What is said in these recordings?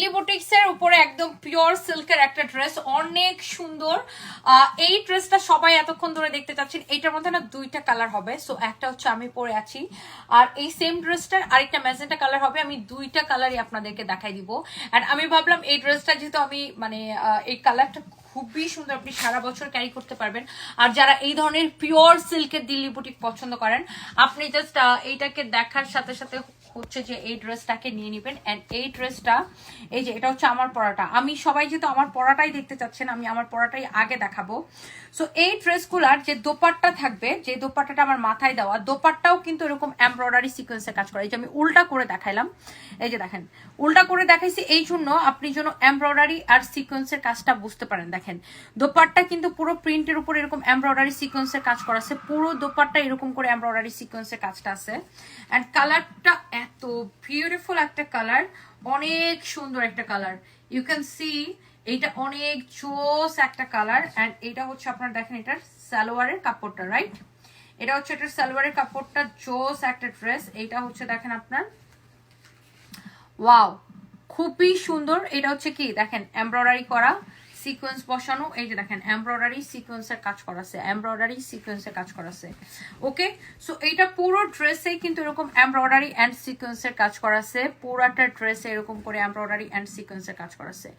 লিবোটিক্সের উপরে একদম পিওর সিল্কের একটা ড্রেস অনেক সুন্দর। এই ড্রেসটা সবাই এতক্ষণ ধরে দেখতে চাচ্ছেন এইটার মধ্যে না দুইটা কালার হবে সো একটা হচ্ছে আমি পরে আছি। আর এই সেম ড্রেসটার আরেকটা ম্যাজেন্টা কালার হবে, আমি দুইটা কালারই আপনাদেরকে দেখাই দিব। অ্যান্ড আমি ভাবলাম এই ড্রেসটা যেহেতু আমি মানে এই কালারটা খুবই সুন্দর, আপনি সারা বছর ক্যারি করতে পারবেন। আর যারা এই ধরনের পিওর সিল্কের দিল্লি বুটিক পছন্দ করেন, আপনি জাস্ট এইটাকে দেখার সাথে সাথে হচ্ছে যে এই ড্রেসটাকে নিয়ে নেবেন। অ্যান্ড এই ড্রেসটা, এই যে এটা হচ্ছে আমার পড়াটা আমি সবাই যেহেতু আমার পড়াটাই দেখতে চাচ্ছেন, আমি আমার পড়াটাই আগে দেখাবো। সো এই ড্রেসগুলার যে দোপাট্টা থাকবে, যে দোপাট্টাটা আমার মাথায় দেওয়া, দোপাট্টাও কিন্তু এরকম এমব্রয়ডারি সিকোয়েন্সে কাজ করে। এই যে আমি উল্টা করে দেখাইলাম। এই যে দেখেন, উল্টা করে দেখাইছি, এই জন্য আপনি যেন এমব্রয়ডারি আর সিকোয়েন্সের কাজটা বুঝতে পারেন। দেখেন, দোপাট্টা কিন্তু পুরো প্রিন্টের উপর এরকম এমব্রয়ডারি সিকোয়েন্সের কাজ করা আছে। পুরো দোপাট্টা এরকম করে এমব্রয়ডারি সিকোয়েন্সের কাজটা আছে। অ্যান্ড কালারটা এত বিউটিফুল একটা কালার অনেক সুন্দর একটা কালার ইউ ক্যান সি এইটা অনেক জোস একটা কালার অ্যান্ড এটা হচ্ছে আপনার দেখেন এটার সালোয়ারের কাপড়টা রাইট এটা হচ্ছে এটার সালোয়ারের কাপড়টা জোস একটা ড্রেস এইটা হচ্ছে দেখেন আপনার ওয়াও খুবই সুন্দর। এটা হচ্ছে কি? দেখেন এমব্রয়ডারি করা। সিকোয়েন্স বসানো, এই যে দেখেন এমব্রয়ডারি সিকোয়েন্সের কাজ করা আছে এমব্রয়ডারি সিকোয়েন্সের কাজ করা আছে ওকে সো এইটা পুরো ড্রেসে কিন্তু এরকম এমব্রয়ডারি অ্যান্ড সিকোয়েন্সের কাজ করা আছে পুরাটা ড্রেসে এরকম করে এমব্রয়ডারি অ্যান্ড সিকোয়েন্সের কাজ করা আছে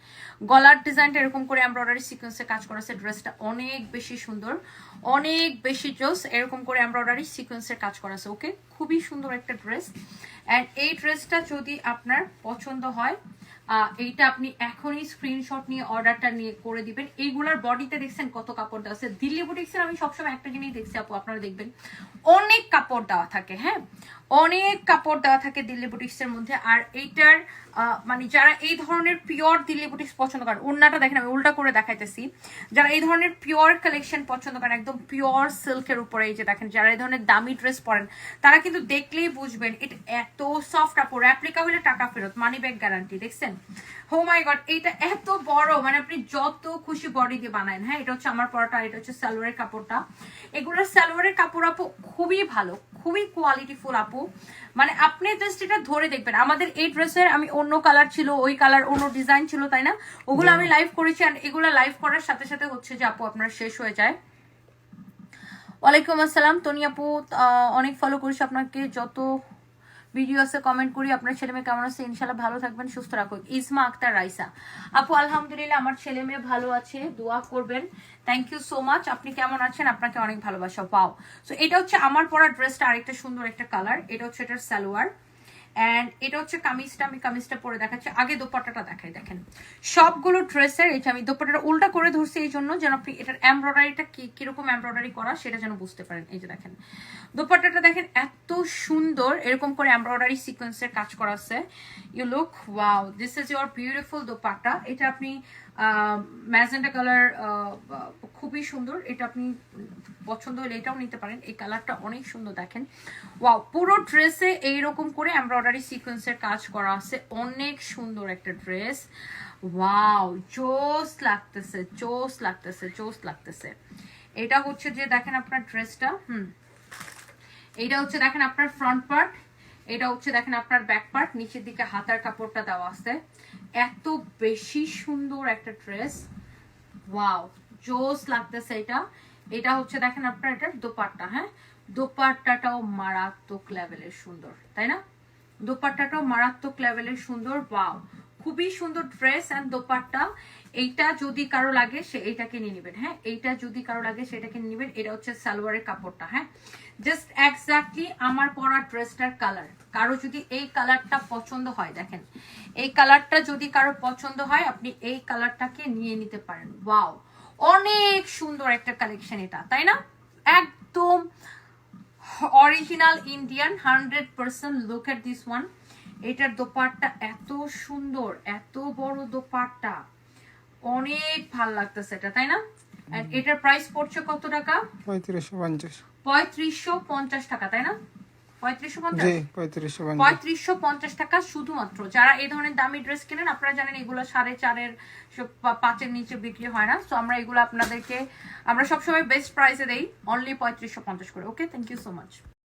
গলার ডিজাইনটা এরকম করে এমব্রয়ডারি সিকোয়েন্সের কাজ করা আছে ড্রেসটা অনেক বেশি সুন্দর, অনেক বেশি জোস এরকম করে এমব্রয়ডারি সিকোয়েন্সের কাজ করা আছে ওকে খুবই সুন্দর একটা ড্রেস অ্যান্ড এই ড্রেসটা যদি আপনার পছন্দ হয় এইটা আপনি এখনই স্ক্রিনশট নিয়ে অর্ডারটা নিয়ে করে দিবেন। এইগুলার বডিতে দেখছেন কত কাপড় দেওয়া আছে। দিল্লি বুটিক্সের আমি সবসময় একটা জিনিস দেখছি, আপু, আপনারা দেখবেন। অনেক কাপড় দেওয়া থাকে হ্যাঁ? অনেক কাপড় দেওয়া থাকে দিল্লি বুটিক্সের মধ্যে। আর এইটার মানে যারা এই ধরনের পিওর দিল্লি বুটিক্স পছন্দ করেন, ওড়নাটা দেখেন, আমি উল্টা করে দেখাইতেছি। যারা এই ধরনের পিওর কালেকশন পছন্দ করেন, একদম পিওর সিল্কের উপরে, এই যে দেখেন, যারা এই ধরনের দামি ড্রেস পরেন, তারা কিন্তু দেখলেই বুঝবেন, এটা এত সফট আপু অ্যাপ্লিকা হলে টাকা ফেরত মানি ব্যাগ গ্যারান্টি দেখছেন? হো মাই গড এটা এত বড় মানে আপনি যত খুশি বডি দিয়ে বানায় হ্যাঁ? এটা হচ্ছে আমার পরাটা, এটা হচ্ছে সালোয়ারের কাপড়টা। এগুলোর সালোয়ারের কাপড় আপু খুবই ভালো খুবই কোয়ালিটিফুল আপু। মানে আপনি জাস্ট এটা ধরে দেখবেন। আমাদের এই ড্রেসের আমি অন্য কালার ছিল ওই কালার অন্য ডিজাইন ছিল তাই না? ওগুলো আমি লাইভ করেছি আর এগুলো লাইভ করার সাথে সাথে হচ্ছে যে আপু আপনার শেষ হয়ে যায়। ওয়ালাইকুম আসসালাম তনি আপু অনেক ফলো করিস আপনাকে। যত ভিডিও আছে কমেন্ট করি। আপনার ছেলে মেয়ে কেমন আছে? ইনশাল্লাহ ভালো থাকবেন, সুস্থ রাখুন। ইসমা আক্তার রাইসা। আপু, আলহামদুলিল্লাহ, আমার ছেলে মেয়ে ভালো আছে। দোয়া করবেন। থ্যাংক ইউ সো মাচ আপনি কেমন আছেন? আপনাকে অনেক ভালোবাসা। পাও তো এটা হচ্ছে আমার পরা ড্রেসটা আরেকটা সুন্দর একটা কালার এটা হচ্ছে এটার সালোয়ার। অ্যান্ড এটা হচ্ছে কামিজটা, আমি কামিজটা পরে দেখাচ্ছি। আগে দোপাট্টাটা দেখাই, দেখেন। সবগুলো ড্রেসের এটা আমি দোপাট্টাটা উল্টা করে ধরছি এই জন্য, যেন আপনি এটার এমব্রয়ডারিটা কি, কীরকম এমব্রয়ডারি করা, সেটা যেন বুঝতে পারেন। এই যে দেখেন। দোপাট্টাটা দেখেন, এত সুন্দর, এরকম করে এমব্রয়ডারি সিকোয়েন্সের কাজ করা আছে। You look wow this is your beautiful dupatta. এটা আপনি ম্যাজেন্টা কালার খুবই সুন্দর। এটা আপনি পছন্দ হলে এটাও নিতে পারেন। এই কালারটা অনেক সুন্দর, দেখেন। ওয়াও পুরো ড্রেসে এইরকম করে এমব্রয়ডারি সিকোয়েন্সের কাজ করা আছে। অনেক সুন্দর একটা ড্রেস ওয়াও জোস লাগতেছে জোস লাগতেছে জোস লাগতেছে। এটা হচ্ছে যে দেখেন আপনার ড্রেসটা হুম। এইটা হচ্ছে দেখেন আপনার ফ্রন্ট পার্ট এটা হচ্ছে দেখেন আপনার ব্যাক পার্ট নিচের দিকে হাতার কাপড়টা দেওয়া আছে। এত বেশি সুন্দর একটা ড্রেস ওয়াও জোস লাগতেছে এটা। এটা হচ্ছে দেখেন আপনার এটার দোপাট্টা হ্যাঁ? দোপাট্টাটাও মারাত্মক লেভেলের সুন্দর, তাই না? দোপাট্টাটাও মারাত্মক লেভেলের সুন্দর ওয়াও খুবই সুন্দর ড্রেস অ্যান্ড দোপাট্টা। এইটা যদি কারও লাগে, সে এইটাকে নিয়ে নেবেন হ্যাঁ? এইটা যদি কারও লাগে সেটাকে নিয়ে নেবেন। এটা হচ্ছে সালোয়ারের কাপড়টা হ্যাঁ? জাস্ট এক্স্যাক্টলি আমার পরা ড্রেসটার কালার কারও যদি এই কালারটা পছন্দ হয়, দেখেন, এই কালারটা যদি কারও পছন্দ হয়, আপনি এই কালারটাকে নিয়ে নিতে পারেন। ওয়াও অনেক সুন্দর একটা কালেকশন এটা, তাই না? একদম original Indian hundred percent look at this one এটার দোপাট্টা এত সুন্দর এত বড় দোপাট্টা। অনেক ভালো লাগতেছে এটা তাই না? এটার প্রাইস পড়ছে কত টাকা? পঁয়ত্রিশশো পঞ্চাশ। পঁয়ত্রিশশো পঞ্চাশ টাকা তাই না? পঁয়ত্রিশশো পঞ্চাশ? পঁয়ত্রিশশো পঞ্চাশ। টাকা শুধুমাত্র। যারা এই ধরনের দামি ড্রেস কেনেন আপনারা জানেন এগুলো সাড়ে চারের পাঁচের নিচে বিক্রি হয় না। তো আমরা এগুলো আপনাদেরকে আমরা সবসময় বেস্ট প্রাইসে দেই অনলি পঁয়ত্রিশশো পঞ্চাশ করে। Okay thank you so much